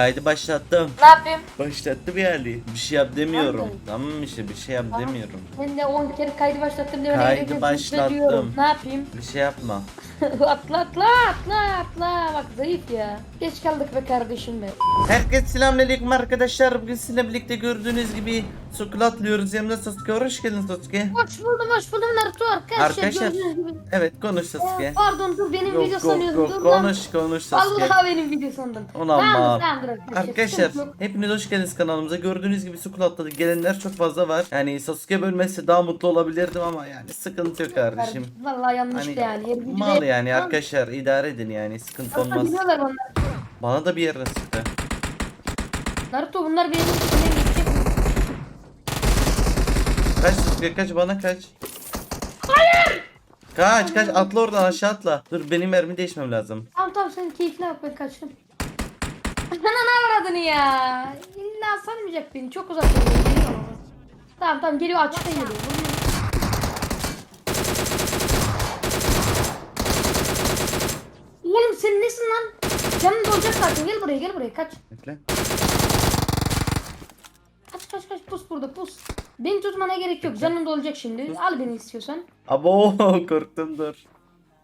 Kaydı başlattım. Ne yapayım? Başlattım yani. Bir şey yap demiyorum. Tamam. Tamam işte bir şey yap Tamam. demiyorum. Ben de 10 kere kaydı başlattım diye Kaydı başlattım. Ne yapayım? Bir şey yapma. atla atla atla atla. Bak zayıf ya. Geç kaldık be kardeşim be. Herkese selamünaleyküm arkadaşlar. Bugün sizinle birlikte gördüğünüz gibi Sukul atlıyoruz. Yanımda Sasuke. Hoş geldin Sasuke. Hoş buldum hoş buldum Naruto arkadaşlar. Arkadaşlar, gördüğünüz gibi. Evet konuş Ee, Sasuke. Pardon dur benim video Yok yok sanıyordum. yok dur lan. konuş konuş Sasuke. Vallahi benim video sandım. Ulan mal. tamamdır arkadaşlar. Arkadaşlar sıkıntı yok. hepiniz hoş geldiniz kanalımıza. Gördüğünüz gibi Sukul atladı. Gelenler çok fazla var. Yani Sasuke bölmesi daha mutlu olabilirdim ama yani sıkıntı yok kardeşim. Vallahi yanlış Hani yani. Her videoda mal hep- yani arkadaşlar idare edin yani sıkıntı Biliyorlar onlar. Bana da bir yerden sıktı. Naruto bunlar benim içimden geçecek. Kaç Sasuke kaç bana kaç. Hayır. Kaç kaç atla oradan aşağı atla. Dur benim mermi değişmem lazım. Tamam tamam senin keyfine bak ben kaçtım. Ana ne aradın ya? İlla sanmayacak beni çok uzak. Tamam tamam geliyor açıkta geliyor. Vuruyor. Oğlum sen nesin lan? Zaten gel buraya gel buraya kaç. Bekle. Kaç kaç kaç pus burada pus. Beni tutmana gerek yok canın dolacak şimdi. Al beni istiyorsan. Abo korktum dur.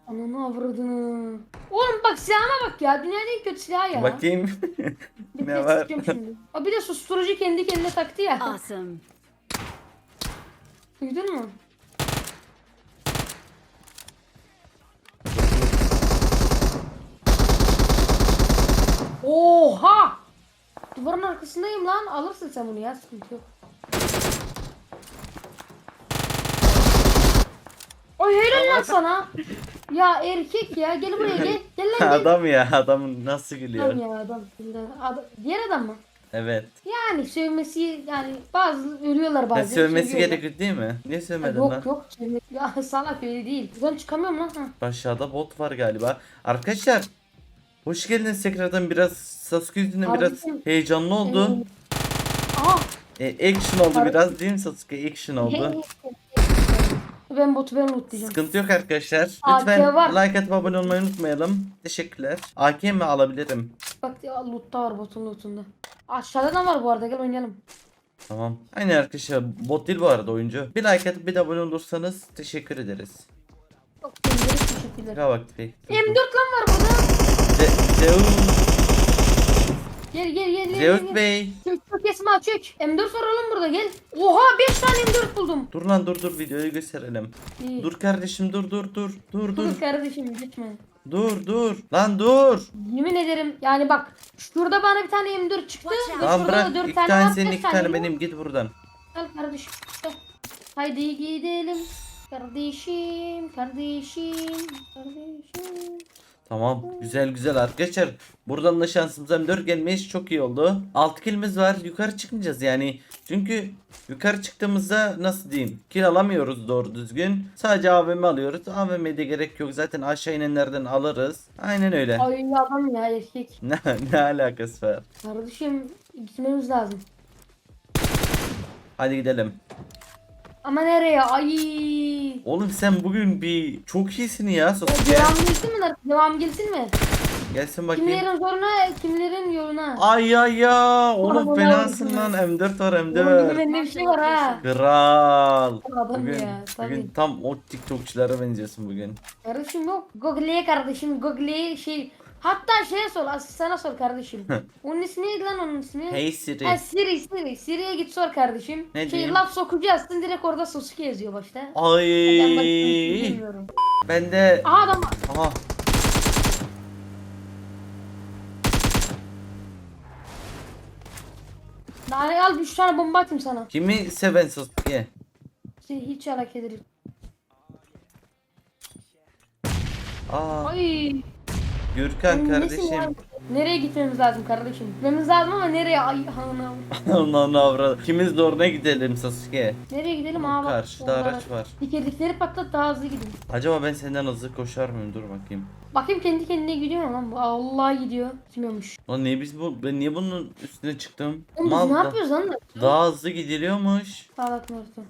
Ananı avradını. Oğlum bak silahına bak ya. Dünyanın en kötü silahı ya. Bakayım. Bir ne var? şimdi. Aa, bir de susturucu kendi kendine taktı ya. Awesome. Duydun mu? Oha! Duvarın arkasındayım lan. Alırsın sen bunu ya. Sıkıntı yok. Oy helal lan sana. Ya erkek ya. Gel buraya gel. Gel lan gel. adam ya adam nasıl gülüyor. Adam ya adam. adam. Diğer adam mı? Evet. Yani sövmesi yani bazı ölüyorlar bazen. sövmesi sövüyorlar. gerekiyor değil mi? Niye sövmedin Yok lan? yok. sövme- Ya salak öyle değil. Buradan çıkamıyorum lan. Ha. Aşağıda bot var galiba. Arkadaşlar hoş geldiniz tekrardan biraz Sasuke yüzünden biraz Kardeşim, heyecanlı oldu. Aa. E, action oldu Kardeşim. biraz değil mi Sasuke? Action oldu. Ben botu ben loot diyeceğim. Sıkıntı yok arkadaşlar. AK Lütfen var. like atıp abone olmayı unutmayalım. Teşekkürler. AK mi alabilirim? Bak ya lootta var botun lootunda. Aşağıda da var bu arada gel oynayalım. Tamam. Aynı arkadaşlar bot değil bu arada oyuncu. Bir like atıp bir de abone olursanız teşekkür ederiz. Çok teşekkürler. teşekkürler. Bak pek. M4 lan var burada. Ze- Zeus. Gel gel gel gel. Zeus gel. Bey. Çök çök Esma çök. M4 var oğlum burada gel. Oha 5 tane M4 buldum. Dur lan dur dur videoyu gösterelim. İyi. Dur kardeşim dur dur dur. Dur dur. Dur kardeşim geçme. Dur dur. Lan dur. Yemin ederim yani bak şurada bana bir tane M4 çıktı. Ve Tamam şurada bırak. da 4 İki tane tane var. senin beş iki tane mi? benim git buradan. Gel kardeşim. Gel. Haydi gidelim. Kardeşim, kardeşim, kardeşim. Tamam güzel güzel arkadaşlar. Buradan da şansımıza M4 gelmiş çok iyi oldu. 6 kilimiz var yukarı çıkmayacağız yani. Çünkü yukarı çıktığımızda nasıl diyeyim kill alamıyoruz doğru düzgün. Sadece AVM alıyoruz. AVM'de gerek yok zaten aşağı inenlerden alırız. Aynen öyle. Ay adam ya erkek. Ne, ne alakası var? Kardeşim gitmemiz lazım. Hadi gidelim. Ama nereye? Ay. Oğlum sen bugün bir çok iyisin ya Sasuke. devam gelsin mi? Devam gelsin mi? Gelsin bakayım. Kimlerin zoruna, kimlerin yoluna. Ay ay ya. Oğlum Oğlum, fenasın lan. M4 var Oğlum M4. bende bir şey var ha. Kral. Adam Bugün, ya. Tabii. bugün tam o TikTokçulara benziyorsun bugün. Kardeşim yok. Google'ye kardeşim. Google'ye şey. Hatta şeye sor. Asistana sor kardeşim. onun ismi neydi lan onun ismi? Hey Siri. Ha Siri Siri. Siri'ye git sor kardeşim. Ne şey diyeyim? laf sokucu yazsın direkt orada Sasuke yazıyor başta. Ben Ay. şey bilmiyorum. Ben de Aha adam var. Aha. Daha al 3 tane bomba atayım sana. Kimi seven Sasuke? Şey, hiç hareket ederim. Aa, Ay. Gürkan Nesin kardeşim. Nereye gitmemiz lazım kardeşim? Gitmemiz lazım ama nereye? Ay anam. Ondan avradı. Kimiz zoruna gidelim Sasuke. Nereye gidelim abi? Karşıda araç var. Dikerdikleri patlat daha hızlı gidin. Acaba ben senden hızlı koşar mıyım? Dur bakayım. Bakayım kendi kendine gidiyor mu lan bu? Allah gidiyor. Gitmiyormuş. Lan niye biz bu ben niye bunun üstüne çıktım? Oğlum Mal biz ne da- yapıyoruz lan? Daha hızlı gidiliyormuş. Salak Naruto.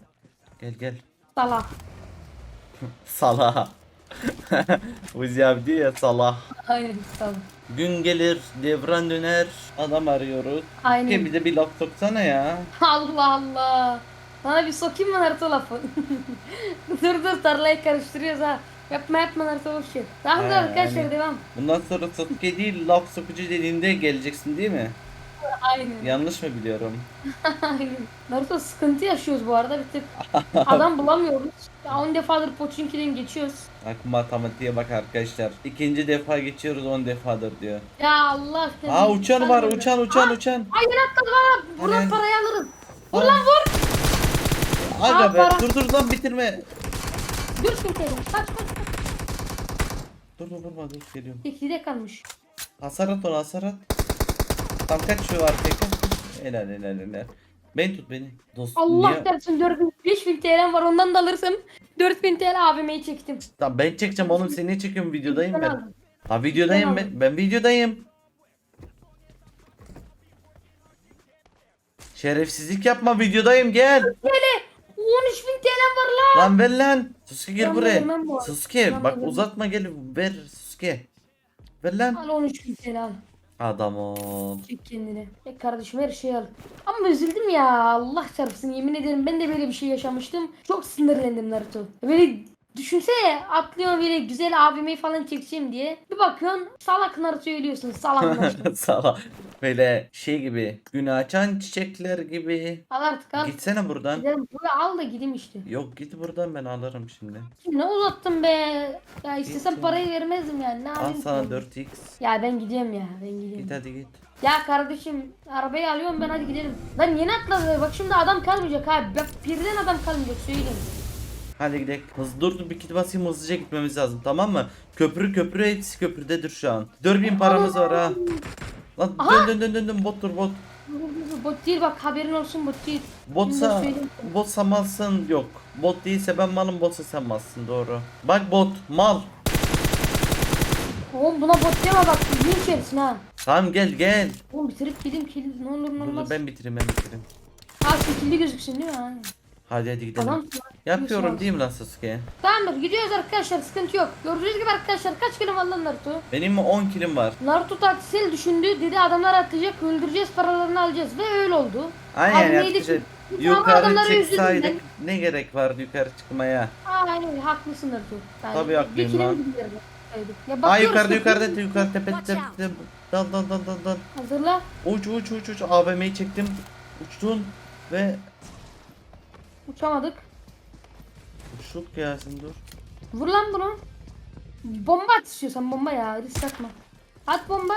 Gel gel. Salak. Sala. Uzi abi diyor ya salah. Aynen tamam. Gün gelir, devran döner, adam arıyoruz. Aynen. Kim bize bir laf soksana ya. Allah Allah. Sana bir sokayım mı Naruto lafı? dur dur tarlayı karıştırıyoruz ha. Yapma yapma Naruto boş ver. Tamam da arkadaşlar devam. Bundan sonra Sasuke değil laf sokucu dediğinde geleceksin değil mi? Aynen. Yanlış mı biliyorum? Aynen. Naruto sıkıntı yaşıyoruz bu arada bir tık. Adam bulamıyoruz. Ya 10 defadır Pochinki'den geçiyoruz. Bak matematiğe bak arkadaşlar. İkinci defa geçiyoruz 10 defadır diyor. Ya Allah aşkına. Aa uçan var uçan uçan Aa, uçan. Ay atladı bana. Buradan Hani? parayı alırız. Vur lan vur. Aga be para. dur dur lan bitirme. Dur şimdi kaç kaç kaç. Dur dur vurma dur geliyorum. İkide kalmış. Hasar at ona hasar at. Tam kaç şu var kaç. Helal helal helal. Beni tut beni. Dostum Allah niye? dersin 4000 5000 TL'm var ondan da alırsam 4000 TL AVM'yi çektim. Tamam ben çekeceğim oğlum seni niye çekiyorum videodayım Ben ben. Ha videodayım Ben ben. Ben videodayım. Şerefsizlik yapma videodayım gel. Böyle 13000 TL'm var lan. Lan ver lan. Suske gel Ben buraya. bu Ben bak vermem. uzatma gel ver Suske. Ver lan. Al 13000 TL al. Adam ol. Çek kendini. E kardeşim her şeyi al. Ama üzüldüm ya Allah çarpsın yemin ederim ben de böyle bir şey yaşamıştım. Çok sinirlendim Naruto. Böyle düşünsene atlıyor böyle güzel abimi falan çekeceğim diye. Bir bakıyorsun salak Naruto ölüyorsun salak. Sağ Böyle şey gibi. Gün açan çiçekler gibi. al artık al. Gitsene buradan. Gidelim buraya al da gideyim işte. Yok git buradan ben alırım şimdi. Ne uzattım be. Ya istesem Git ya. parayı vermezdim yani. Ne Al yapayım sana ki? 4x. Ya ben gidiyorum ya ben gidiyorum. Git hadi git. Ya kardeşim arabayı alıyorum ben hadi gidelim. Lan yeni atladı bak şimdi adam kalmayacak abi. Bak birden adam kalmayacak söyleyeyim. Hadi gidelim. Hızlı dur dur bir kit basayım hızlıca gitmemiz lazım tamam mı? Köprü köprü hepsi köprüdedir şu an. 4000 paramız var ha. Lan Aha. dön dön dön dön dön bottur bot. Bot değil bak haberin olsun bot değil. Botsa botsa malsın yok. Bot değilse ben malım botsa sen malsın doğru. Bak bot mal. Oğlum buna bot deme bak linç yersin ha. Tamam gel gel. Oğlum bitirip gideyim kill ne olur ne Dur, olmaz. dur ben bitireyim ben bitireyim. Ha şekilli gözüksün değil mi? Ha. Hadi hadi gidelim. Adam Yapıyorum değil mi lan Sasuke? Tamamdır gidiyoruz arkadaşlar sıkıntı yok. Gördüğünüz gibi arkadaşlar kaç kilo var lan Naruto? Benim 10 kilim var. Naruto taktiksel düşündü dedi adamlar atlayacak öldüreceğiz paralarını alacağız ve öyle oldu. Aynen Abi neydi arkadaşlar. ki? Ama Yukarı adamları üzüldüm çıksaydık ne gerek vardı yukarı çıkmaya? Aynen öyle haklısın Naruto. Yani Tabii haklıyım kilo lan. mu gidiyordu? Ya Aa bakıyoruz yukarıda ki- yukarıda yukarı tepe tepe tepe. Dal dal dal dal dal. Hazırla. Uç uç uç uç AVM'yi çektim. Uçtun ve Uçamadık. uçtuk ya sen dur. Vur lan bunu. Bomba at istiyorsan bomba ya risk atma. At bomba.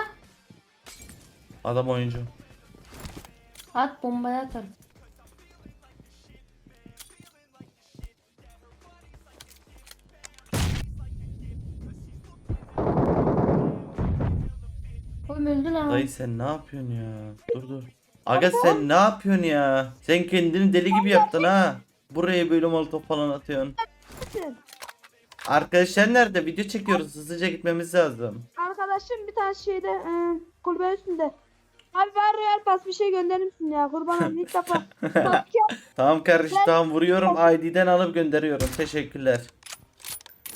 Adam oyuncu. At bombaya atar. Oğlum öldü lan. Dayı sen ne yapıyorsun ya? Dur dur. Aga sen ne yapıyorsun ya? Sen kendini deli gibi yaptın ha. Buraya böyle molotof falan atıyorsun. Arkadaşlar nerede? Video çekiyoruz. Hızlıca gitmemiz lazım. Arkadaşım bir tane şeyde e, kulübe üstünde. Abi ver Royal Pass bir şey gönderir misin ya kurban olayım ilk defa. Tamam kardeşim tamam vuruyorum. ID'den alıp gönderiyorum. Teşekkürler.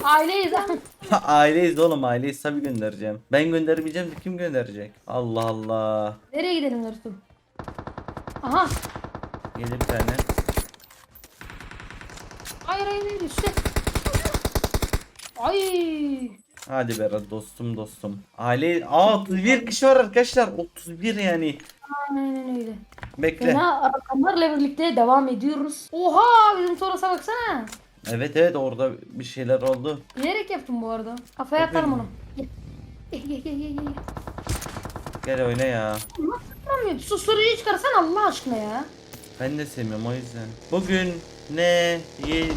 Aileyiz ha. aileyiz oğlum aileyiz tabii göndereceğim. Ben göndermeyeceğim de kim gönderecek? Allah Allah. Nereye gidelim Naruto? Aha. Gelir bir tane. Hayır hayır hayır üstte. Ay. Hadi Berat dostum dostum. Aile Aa 31 kişi var arkadaşlar. 31 yani. Aynen öyle. Bekle. Fena rakamlarla birlikte devam ediyoruz. Oha bizim sonrasına baksana. Evet evet orada bir şeyler oldu. Bilerek yaptım bu arada. Kafaya atarım onu. Gel. Gel gel gel gel. Gel. Oyna ya. Nasıl yapamıyorum? Susturucuyu çıkarsan Allah aşkına ya. Ben de sevmiyorum o yüzden. Bugün ne yiyeceğiz?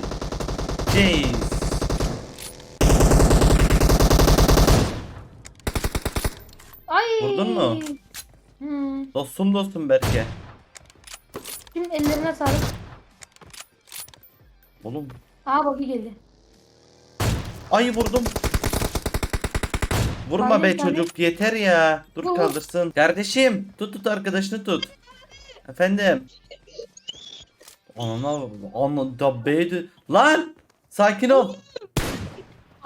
Ay. Vurdun mu? Hmm. Dostum dostum Berke. Şimdi ellerine sağlık. Oğlum. Aa bagi geldi. Ay vurdum. Vurma be çocuk yeter ya. Dur kaldırsın. Kardeşim tut tut arkadaşını tut. Efendim. Anana anla da beydi. Lan sakin ol.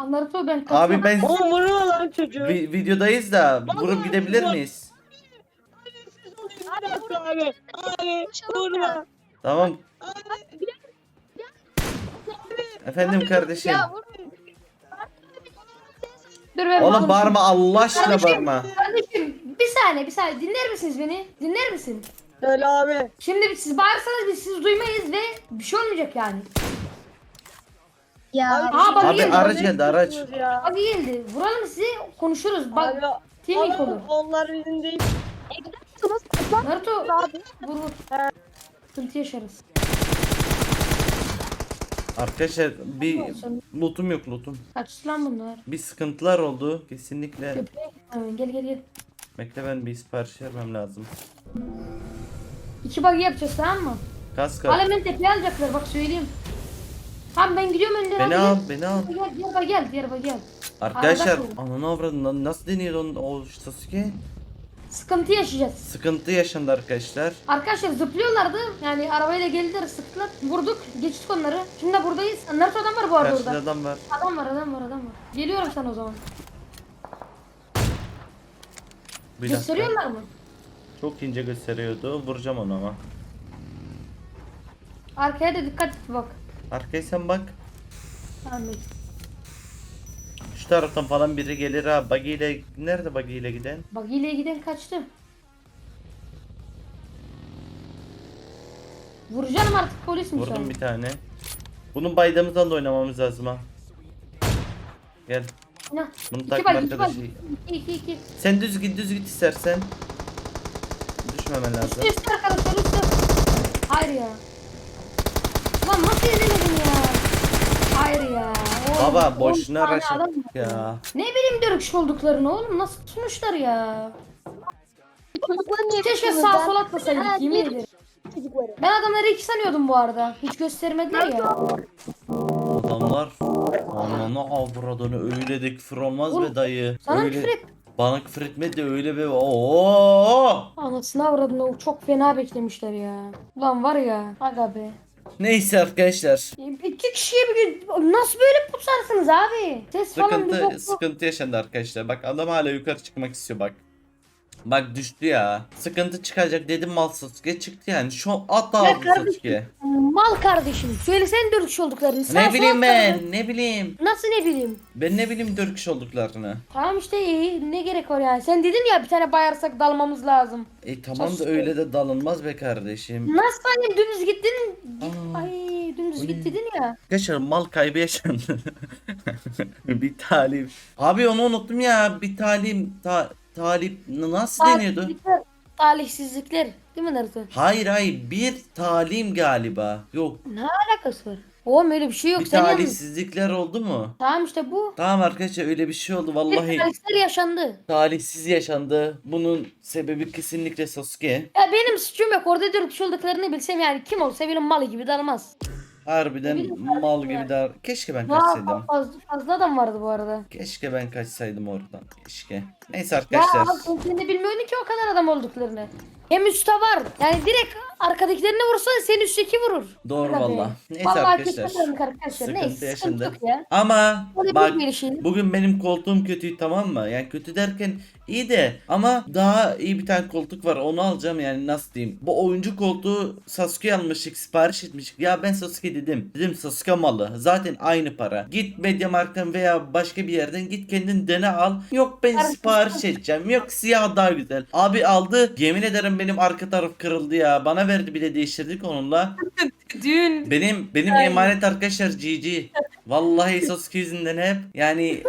Naruto ben Abi kaçıyorum. ben Oğlum vurma lan çocuğu. vi- videodayız da vurup gidebilir miyiz? Bir dakika abi. Abi vurma. Tamam. Efendim kardeşim. Dur ben Oğlum bağırma Allah aşkına Kardeşim, bağırma. Kardeşim bir saniye bir saniye dinler misiniz beni? Dinler misin? Söyle abi. Şimdi siz bağırsanız biz sizi duymayız ve bir şey olmayacak yani. Ya. Aa bak Abi geldi. araç geldi araç. Ya. Bak geldi. Vuralım sizi konuşuruz. Bak Abi teaming olur. oğlum, onlar bizim değil. Naruto Abi. vur vur. Sıkıntı yaşarız. Arkadaşlar bir lootum yok lootum. Kaç lan bunlar? Bir sıkıntılar oldu kesinlikle. Hemen gel gel gel. Bekle ben bir sipariş vermem lazım. İki bug yapacağız tamam mı? Kaska. Alemen tepeye alacaklar bak söyleyeyim. Tamam ben gidiyorum önden Beni al gel. beni al. Gel diğer bug gel diğer bug gel. Arkadaşlar ananı avradın nasıl deniyor onun o Sasuke? Sıkıntı yaşayacağız. Sıkıntı yaşandı arkadaşlar. Arkadaşlar zıplıyorlardı. Yani arabayla geldiler sıktılar. Vurduk. Geçtik onları. Şimdi de buradayız. Naruto adam var bu arada Karşıda orada. adam var. Adam var adam var adam var. Geliyorum sana o zaman. Bir dakika. Gösteriyorlar mı? Çok ince gösteriyordu. Vuracağım onu ama. Arkaya da dikkat et bak. Arkaya sen bak. Tamam bekle. Taraftan falan biri gelir ha. Buggy ile nerede buggy ile giden? Bak ile giden kaçtı. Vuracağım artık polis mi Vurdum bir tane. Bunun baydamızdan da oynamamız lazım ha. Gel. Ne? Bunu takma arkadaşı. İki iki iki. Sen düz git düz git istersen. Düşmemen lazım. Üstü üstü arkadaşlar üstü. Hayır ya. Lan nasıl edemedim ya? Hayır ya. Oğlum, Baba boşuna tane adam var ya. Ne bileyim dörküş olduklarını oğlum nasıl tutmuşlar ya. Keşke sağ sol atmasaydık yemin ederim. Ben adamları iki sanıyordum bu arada. Hiç göstermediler ya. Adamlar ananı avradını öyle de küfür olmaz Oğlum, be dayı. Sana öyle, küfür et. Bana küfür etme de öyle be. Oo! Anasını avradını çok fena beklemişler ya. Ulan var ya. Aga be. Neyse arkadaşlar. İki kişiye bir nasıl böyle pusarsınız abi? Ses falan bir Sıkıntı bok sıkıntı yaşandı arkadaşlar. Bak adam hala yukarı çıkmak istiyor bak. Bak düştü ya. Sıkıntı çıkacak dedim mal Sasuke çıktı yani. Şu at aldı kardeşim. Sasuke. Mal kardeşim. Söylesene dörküş olduklarını. Sağ Ne bileyim ben ne bileyim. Nasıl ne bileyim? Ben ne bileyim dört kişi olduklarını. Tamam işte iyi. Ne gerek var yani? Sen dedin ya bir tane bayarsak dalmamız lazım. E tamam da öyle de dalınmaz be kardeşim. Nasıl hani dümdüz gittin? Aa. Ay dümdüz Bu git dedin ya. Arkadaşlar mal kaybı yaşandı. bir talim. Abi onu unuttum ya. Bir talim ta, talip nasıl deniyordu? Talihsizlikler- Talihsizlikler. Değil mi Naruto? Hayır hayır bir talim galiba. Yok Ne alakası var? Oğlum öyle bir şey yok. bir Sen talihsizlikler oldu mu? Tamam işte bu. Tamam arkadaşlar öyle bir şey oldu Bir vallahi. talihsizler yaşandı. Talihsiz yaşandı. Bunun sebebi kesinlikle Sasuke. Ya benim suçum yok. Orada dört olduklarını bilsem yani kim olsa benim malı gibi dalmaz. Harbiden mal ya. gibi dar. Keşke ben kaçsaydım. fazla, fazla adam vardı bu arada. Keşke ben kaçsaydım oradan. Keşke. Neyse Ya arkadaşlar. abi sen de bilmiyordun ki o kadar adam olduklarını. Hem üstte var. Yani direkt arkadakilerini vursa seni üstteki vurur. Doğru valla. Neyse Vallahi arkadaşlar. kesinlikle arkadaşlar. Sıkıntı Neyse yaşandı. sıkıntı yok ya. Ama Öyle bak bir şey. bugün benim koltuğum kötü tamam mı? Yani kötü derken iyi de ama daha iyi bir tane koltuk var onu alacağım yani nasıl diyeyim. Bu oyuncu koltuğu Sasuke almıştık sipariş etmiştik. Ya ben Sasuke dedim. Dedim Sasuke malı. Zaten aynı para. Git Mediamarkt'tan veya başka bir yerden git kendin dene al. Yok ben sipariş edeceğim. Yok siyah daha güzel. Abi aldı. Yemin ederim benim arka taraf kırıldı ya. Bana verdi bir de değiştirdik onunla. Dün. Benim benim Aynen. emanet arkadaşlar GG. Vallahi Sasuke yüzünden hep yani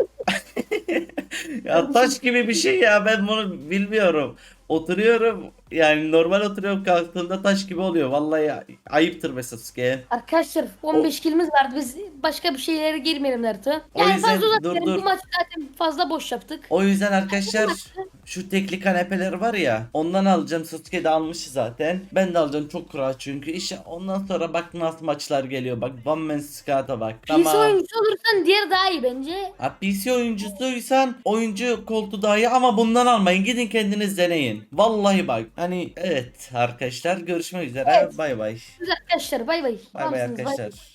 ya taş gibi bir şey ya ben bunu bilmiyorum. Oturuyorum yani normal oturuyorum kalktığımda taş gibi oluyor. Vallahi ayıptır be Sasuke. Arkadaşlar 15 kilimiz vardı. Biz başka bir şeylere girmeyelim Naruto. O Yani yüzden- fazla dur, uzatmayalım. dur. Bu maç zaten fazla boş yaptık. O yüzden arkadaşlar şu tekli kanepeler var ya ondan alacağım. Sasuke de almış zaten. Ben de alacağım çok kura çünkü. İşte ondan sonra bak nasıl maçlar geliyor. Bak One Man Scout'a bak. PC oyuncusu olursan diğer daha iyi bence. Ha, PC oyuncusuysan oyuncu koltuğu daha iyi ama bundan almayın. Gidin kendiniz deneyin. Vallahi bak. Hani evet arkadaşlar görüşmek üzere. Bay bay. Güzel arkadaşlar bay bay. Bay bay Tamamsınız, arkadaşlar.